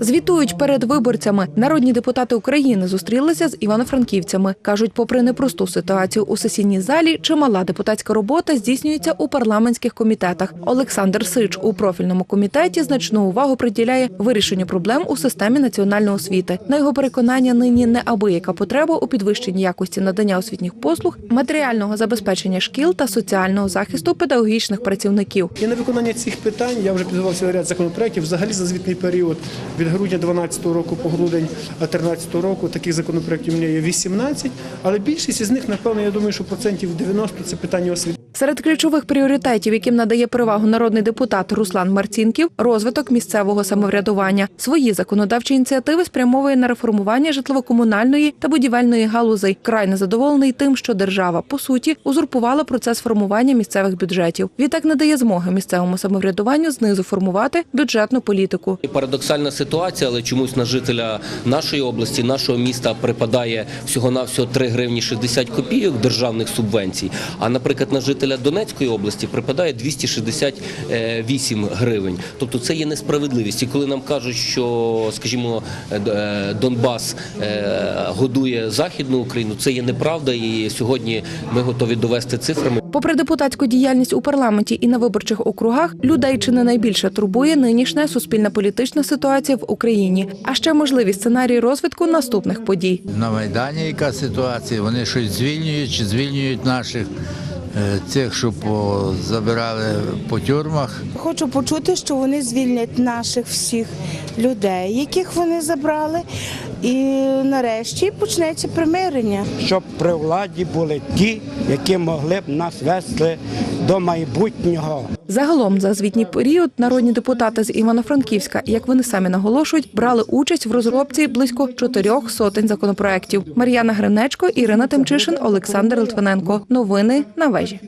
Звітують перед виборцями. Народні депутати України зустрілися з івано-франківцями. кажуть, попри непросту ситуацію у сесійній залі, чимала депутатська робота здійснюється у парламентських комітетах. Олександр Сич у профільному комітеті значну увагу приділяє вирішенню проблем у системі національної освіти. На його переконання, нині неабияка потреба у підвищенні якості надання освітніх послуг, матеріального забезпечення шкіл та соціального захисту педагогічних працівників. І на виконання цих питань я вже підготував ряд законопроєктів. Взагалі за звітний період від грудня 2012 року по грудень 2013 року таких законопроєктів у мене є 18, але більшість із них, напевно, я думаю, що процентів 90 – це питання освіти. Серед ключових пріоритетів, яким надає перевагу народний депутат Руслан Марцінків, розвиток місцевого самоврядування. Свої законодавчі ініціативи спрямовує на реформування житлово-комунальної та будівельної галузей. Край незадоволений тим, що держава по суті узурпувала процес формування місцевих бюджетів. Відтак надає змоги місцевому самоврядуванню знизу формувати бюджетну політику. Парадоксальна ситуація, але чомусь на жителя нашої області, нашого міста припадає всього-навсього 3 гривні 60 копійок державних субвенцій. А, наприклад, на жителя Донецької області припадає 268 гривень. Тобто це є несправедливість. І коли нам кажуть, що, скажімо, е, е, Донбас е, годує Західну Україну, це є неправда. І сьогодні ми готові довести цифрами. Попри депутатську діяльність у парламенті і на виборчих округах, людей чи не найбільше турбує нинішня суспільна політична ситуація в Україні, а ще можливі сценарії розвитку наступних подій. На Майдані яка ситуація? Вони щось звільнюють чи звільнюють наших е, цих, що забирали по тюрмах. Хочу почути, що вони звільнять наших всіх людей, яких вони забрали, і нарешті почнеться примирення. щоб при владі були ті, які могли б нас вести до майбутнього. Загалом за звітній період народні депутати з Івано-Франківська, як вони самі наголошують, брали участь в розробці близько чотирьох сотень законопроєктів. Мар'яна Гринечко, Ірина Тимчишин, Олександр Литвиненко. Новини на вежі.